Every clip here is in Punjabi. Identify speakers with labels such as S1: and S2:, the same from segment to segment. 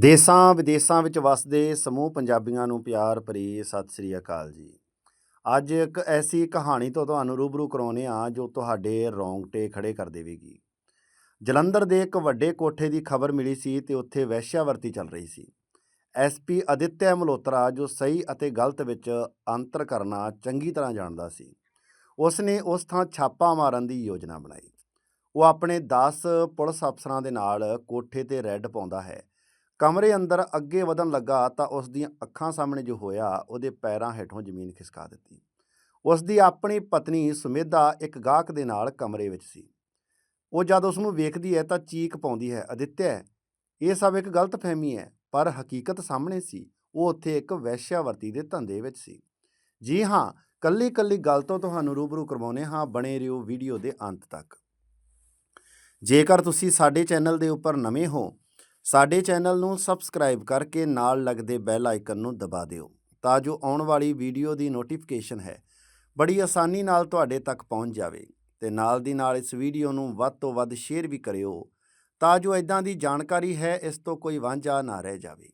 S1: ਦੇਸਾਂ ਵਿਦੇਸਾਂ ਵਿੱਚ ਵਸਦੇ ਸਮੂਹ ਪੰਜਾਬੀਆਂ ਨੂੰ ਪਿਆਰ ਭਰੀ ਸਤਿ ਸ੍ਰੀ ਅਕਾਲ ਜੀ। ਅੱਜ ਇੱਕ ਐਸੀ ਕਹਾਣੀ ਤੋਂ ਤੁਹਾਨੂੰ ਰੂਬਰੂ ਕਰਾਉਨੇ ਆ ਜੋ ਤੁਹਾਡੇ ਰੌਂਗਟੇ ਖੜੇ ਕਰ ਦੇਵੇਗੀ। ਜਲੰਧਰ ਦੇ ਇੱਕ ਵੱਡੇ ਕੋਠੇ ਦੀ ਖਬਰ ਮਿਲੀ ਸੀ ਤੇ ਉੱਥੇ ਵੈਸ਼ਿਆਵਰਤੀ ਚੱਲ ਰਹੀ ਸੀ। ਐਸਪੀ ਅਦਿੱਤਿਆ ਮਲਹੋਤਰਾ ਜੋ ਸਹੀ ਅਤੇ ਗਲਤ ਵਿੱਚ ਅੰਤਰ ਕਰਨਾ ਚੰਗੀ ਤਰ੍ਹਾਂ ਜਾਣਦਾ ਸੀ ਉਸ ਨੇ ਉਸ ਥਾਂ ਛਾਪਾ ਮਾਰਨ ਦੀ ਯੋਜਨਾ ਬਣਾਈ। ਉਹ ਆਪਣੇ 10 ਪੁਲਿਸ ਅਫਸਰਾਂ ਦੇ ਨਾਲ ਕੋਠੇ ਤੇ ਰੈੱਡ ਪਾਉਂਦਾ ਹੈ ਕਮਰੇ ਅੰਦਰ ਅੱਗੇ ਵਧਣ ਲੱਗਾ ਤਾਂ ਉਸ ਦੀਆਂ ਅੱਖਾਂ ਸਾਹਮਣੇ ਜੋ ਹੋਇਆ, ਉਹਦੇ ਪੈਰਾਂ ਹੇਠੋਂ ਜ਼ਮੀਨ ਖਿਸਕਾ ਦਿੱਤੀ। ਉਸ ਦੀ ਆਪਣੀ ਪਤਨੀ ਸੁਮੇਧਾ ਇੱਕ ਗਾਹਕ ਦੇ ਨਾਲ ਕਮਰੇ ਵਿੱਚ ਸੀ। ਉਹ ਜਦ ਉਸ ਨੂੰ ਵੇਖਦੀ ਹੈ ਤਾਂ ਚੀਕ ਪਾਉਂਦੀ ਹੈ, ਅਦਿੱਤਿਆ, ਇਹ ਸਭ ਇੱਕ ਗਲਤ ਫਹਿਮੀ ਹੈ, ਪਰ ਹਕੀਕਤ ਸਾਹਮਣੇ ਸੀ। ਉਹ ਉੱਥੇ ਇੱਕ ਵੈਸ਼ਿਆਵਰਤੀ ਦੇ ਧੰਦੇ ਵਿੱਚ ਸੀ। ਜੀ ਹਾਂ ਕੱਲੀ ਕੱਲੀ ਗੱਲ ਤੋਂ ਤੁਹਾਨੂੰ ਰੂਬਰੂ ਕਰਵਾਉਨੇ ਹਾਂ, ਬਣੇ ਰਹੋ ਵੀਡੀਓ ਦੇ ਅੰਤ ਤੱਕ। ਜੇਕਰ ਤੁਸੀਂ ਸਾਡੇ ਚੈਨਲ ਦੇ ਉੱਪਰ ਨਵੇਂ ਹੋ ਸਾਡੇ ਚੈਨਲ ਨੂੰ ਸਬਸਕ੍ਰਾਈਬ ਕਰਕੇ ਨਾਲ ਲੱਗਦੇ ਬੈਲ ਆਈਕਨ ਨੂੰ ਦਬਾ ਦਿਓ ਤਾਂ ਜੋ ਆਉਣ ਵਾਲੀ ਵੀਡੀਓ ਦੀ ਨੋਟੀਫਿਕੇਸ਼ਨ ਹੈ। ਬੜੀ ਆਸਾਨੀ ਨਾਲ ਤੁਹਾਡੇ ਤੱਕ ਪਹੁੰਚ ਜਾਵੇ ਤੇ ਨਾਲ ਦੀ ਨਾਲ ਇਸ ਵੀਡੀਓ ਨੂੰ ਵੱਧ ਤੋਂ ਵੱਧ ਸ਼ੇਅਰ ਵੀ ਕਰਿਓ ਤਾਂ ਜੋ ਇਦਾਂ ਦੀ ਜਾਣਕਾਰੀ ਹੈ ਇਸ ਤੋਂ ਕੋਈ ਵਾਂਝਾ ਨਾ ਰਹਿ ਜਾਵੇ।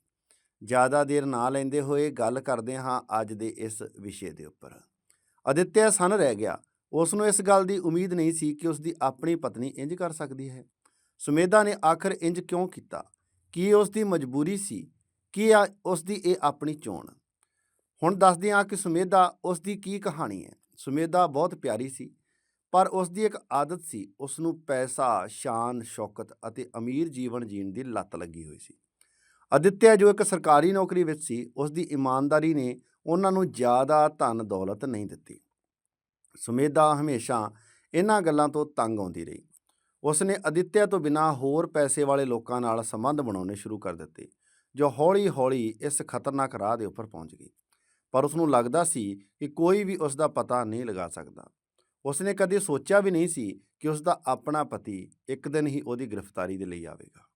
S1: ਜ਼ਿਆਦਾ ਦੇਰ ਨਾ ਲੈਂਦੇ ਹੋਏ ਗੱਲ ਕਰਦੇ ਹਾਂ ਅੱਜ ਦੇ ਇਸ ਵਿਸ਼ੇ ਦੇ ਉੱਪਰ। ਅਦਿੱਤਿਆ ਸਨ ਰਹਿ ਗਿਆ। ਉਸ ਨੂੰ ਇਸ ਗੱਲ ਦੀ ਉਮੀਦ ਨਹੀਂ ਸੀ ਕਿ ਉਸ ਦੀ ਆਪਣੀ ਪਤਨੀ ਇੰਜ ਕਰ ਸਕਦੀ ਹੈ। ਸੁਮੇਧਾ ਨੇ ਆਖਰ ਇੰਜ ਕਿਉਂ ਕੀਤਾ? ਕੀ ਉਸ ਦੀ ਮਜਬੂਰੀ ਸੀ? ਕੀ ਆ ਉਸ ਦੀ ਇਹ ਆਪਣੀ ਚੋਣ? ਹੁਣ ਦੱਸਦੇ ਹਾਂ ਕਿ ਸੁਮੇਧਾ ਉਸ ਦੀ ਕੀ ਕਹਾਣੀ ਹੈ। ਸੁਮੇਧਾ ਬਹੁਤ ਪਿਆਰੀ ਸੀ, ਪਰ ਉਸ ਦੀ ਇੱਕ ਆਦਤ ਸੀ ਉਸ ਨੂੰ ਪੈਸਾ, ਸ਼ਾਨ, ਸ਼ੌਕਤ ਅਤੇ ਅਮੀਰ ਜੀਵਨ ਜੀਣ ਦੀ ਲੱਤ ਲੱਗੀ ਹੋਈ ਸੀ। ਅਦਿੱਤਿਆ ਜੋ ਇੱਕ ਸਰਕਾਰੀ ਨੌਕਰੀ ਵਿੱਚ ਸੀ ਉਸ ਦੀ ਇਮਾਨਦਾਰੀ ਨੇ ਉਹਨਾਂ ਨੂੰ ਜ਼ਿਆਦਾ ਧਨ ਦੌਲਤ ਨਹੀਂ ਦਿੱਤੀ। ਸੁਮੇਧਾ ਹਮੇਸ਼ਾ ਇਹਨਾਂ ਗੱਲਾਂ ਤੋਂ ਤੰਗ ਆਉਂਦੀ ਰਹੀ। ਉਸ ਨੇ ਅਦਿੱਤਿਆ ਤੋਂ ਬਿਨਾਂ ਹੋਰ ਪੈਸੇ ਵਾਲੇ ਲੋਕਾਂ ਨਾਲ ਸੰਬੰਧ ਬਣਾਉਣੇ ਸ਼ੁਰੂ ਕਰ ਦਿੱਤੇ, ਜੋ ਹੌਲੀ-ਹੌਲੀ ਇਸ ਖਤਰਨਾਕ ਰਾਹ ਦੇ ਉੱਪਰ ਪਹੁੰਚ ਗਈ। ਪਰ ਉਸ ਨੂੰ ਲੱਗਦਾ ਸੀ ਕਿ ਕੋਈ ਵੀ ਉਸ ਦਾ ਪਤਾ ਨਹੀਂ ਲਗਾ ਸਕਦਾ। ਉਸ ਨੇ ਕਦੇ ਸੋਚਿਆ ਵੀ ਨਹੀਂ ਸੀ ਕਿ ਉਸ ਦਾ ਆਪਣਾ ਪਤੀ ਇੱਕ ਦਿਨ ਹੀ ਉਹਦੀ ਗ੍ਰਿਫਤਾਰੀ ਦੇ ਲਈ ਆਵੇਗਾ।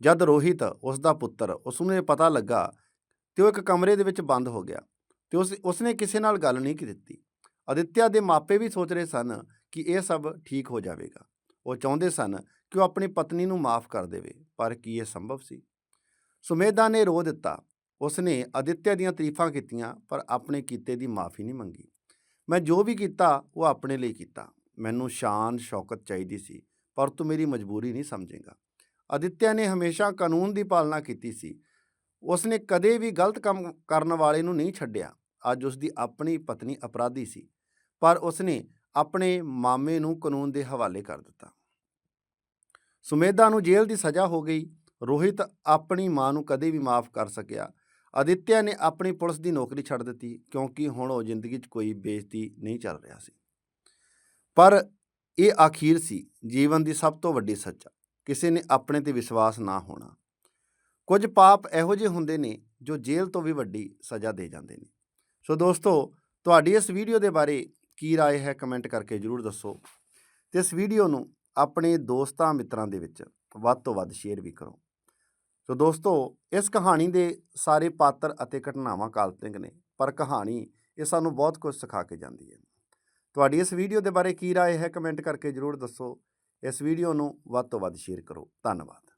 S1: ਜਦ ਰੋਹਿਤ ਉਸ ਦਾ ਪੁੱਤਰ ਉਸ ਨੂੰ ਇਹ ਪਤਾ ਲੱਗਾ ਤੇ ਉਹ ਇੱਕ ਕਮਰੇ ਦੇ ਵਿੱਚ ਬੰਦ ਹੋ ਗਿਆ ਤੇ ਉਸ ਉਸ ਕਿਸੇ ਨਾਲ ਗੱਲ ਨਹੀਂ ਕੀਤੀ। ਅਦਿੱਤਿਆ ਦੇ ਮਾਪੇ ਵੀ ਸੋਚ ਰਹੇ ਸਨ ਕਿ ਇਹ ਸਭ ਠੀਕ ਹੋ ਜਾਵੇਗਾ। ਉਹ ਚਾਹੁੰਦੇ ਸਨ ਕਿ ਉਹ ਆਪਣੀ ਪਤਨੀ ਨੂੰ ਮਾਫ ਕਰ ਦੇਵੇ, ਪਰ ਕੀ ਇਹ ਸੰਭਵ ਸੀ? ਸੁਮੇਧਾ ਨੇ ਰੋ ਦਿੱਤਾ। ਉਸਨੇ ਅਦਿੱਤਿਆ ਦੀਆਂ ਤਾਰੀਫਾਂ ਕੀਤੀਆਂ, ਪਰ ਆਪਣੇ ਕੀਤੇ ਦੀ ਮਾਫੀ ਨਹੀਂ ਮੰਗੀ। ਮੈਂ ਜੋ ਵੀ ਕੀਤਾ, ਉਹ ਆਪਣੇ ਲਈ ਕੀਤਾ। ਮੈਨੂੰ ਸ਼ਾਨ, ਸ਼ੌਕਤ ਚਾਹੀਦੀ ਸੀ, ਪਰ ਤੂੰ ਮੇਰੀ ਮਜਬੂਰੀ ਨਹੀਂ ਸਮਝੇਗਾ। ਅਦਿੱਤਿਆ ਨੇ ਹਮੇਸ਼ਾ ਕਾਨੂੰਨ ਦੀ ਪਾਲਣਾ ਕੀਤੀ ਸੀ। ਉਸਨੇ ਕਦੇ ਵੀ ਗਲਤ ਕੰਮ ਕਰਨ ਵਾਲੇ ਨੂੰ ਨਹੀਂ ਛੱਡਿਆ। ਅੱਜ ਉਸ ਦੀ ਆਪਣੀ ਪਤਨੀ ਅਪਰਾਧੀ ਸੀ। ਪਰ ਉਸਨੇ ਆਪਣੇ ਮਾਮੇ ਨੂੰ ਕਾਨੂੰਨ ਦੇ ਹਵਾਲੇ ਕਰ ਦਿੱਤਾ। ਸੁਮੇਧਾ ਨੂੰ ਜੇਲ੍ਹ ਦੀ ਸਜ਼ਾ ਹੋ ਗਈ। ਰੋਹਿਤ ਆਪਣੀ ਮਾਂ ਨੂੰ ਕਦੇ ਵੀ ਮਾਫ ਕਰ ਸਕਿਆ। ਅਦਿੱਤਿਆ ਨੇ ਆਪਣੀ ਪੁਲਿਸ ਦੀ ਨੌਕਰੀ ਛੱਡ ਦਿੱਤੀ, ਕਿਉਂਕਿ ਹੁਣ ਉਹ ਜ਼ਿੰਦਗੀ 'ਚ ਕੋਈ ਬੇਇੱਜ਼ਤੀ ਨਹੀਂ ਚੱਲ ਰਿਹਾ ਸੀ। ਪਰ ਇਹ ਆਖੀਰ ਸੀ, ਜੀਵਨ ਦੀ ਸਭ ਤੋਂ ਵੱਡੀ ਸੱਚਾ। ਕਿਸੇ ਨੇ ਆਪਣੇ ਤੇ ਵਿਸ਼ਵਾਸ ਨਾ ਹੋਣਾ। ਕੁਝ ਪਾਪ ਇਹੋ ਜਿਹੇ ਹੁੰਦੇ ਨੇ, ਜੋ ਜੇਲ੍ਹ ਤੋਂ ਵੀ ਵੱਡੀ ਸਜ਼ਾ ਦੇ ਜਾਂਦੇ ਨੇ। ਸੋ ਦੋਸਤੋ, ਤੁਹਾਡੀ ਇਸ ਵੀਡੀਓ ਦੇ ਬਾਰੇ ਕੀ رائے ਹੈ ਕਮੈਂਟ ਕਰਕੇ ਜਰੂਰ ਦੱਸੋ ਤੇ ਇਸ ਵੀਡੀਓ ਨੂੰ ਆਪਣੇ ਦੋਸਤਾਂ ਮਿੱਤਰਾਂ ਦੇ ਵਿੱਚ ਵੱਧ ਤੋਂ ਵੱਧ ਸ਼ੇਅਰ ਵੀ ਕਰੋ ਸੋ ਦੋਸਤੋ ਇਸ ਕਹਾਣੀ ਦੇ ਸਾਰੇ ਪਾਤਰ ਅਤੇ ਘਟਨਾਵਾਂ ਕਾਲਪਨਿਕ ਨੇ ਪਰ ਕਹਾਣੀ ਇਹ ਸਾਨੂੰ ਬਹੁਤ ਕੁਝ ਸਿਖਾ ਕੇ ਜਾਂਦੀ ਹੈ ਤੁਹਾਡੀ ਇਸ ਵੀਡੀਓ ਦੇ ਬਾਰੇ ਕੀ رائے ਹੈ ਕਮੈਂਟ ਕਰਕੇ ਜਰੂਰ ਦੱਸੋ ਇਸ ਵੀਡੀਓ ਨੂੰ ਵੱਧ ਤੋਂ ਵੱਧ ਸ਼ੇਅਰ ਕਰੋ ਧੰਨਵਾਦ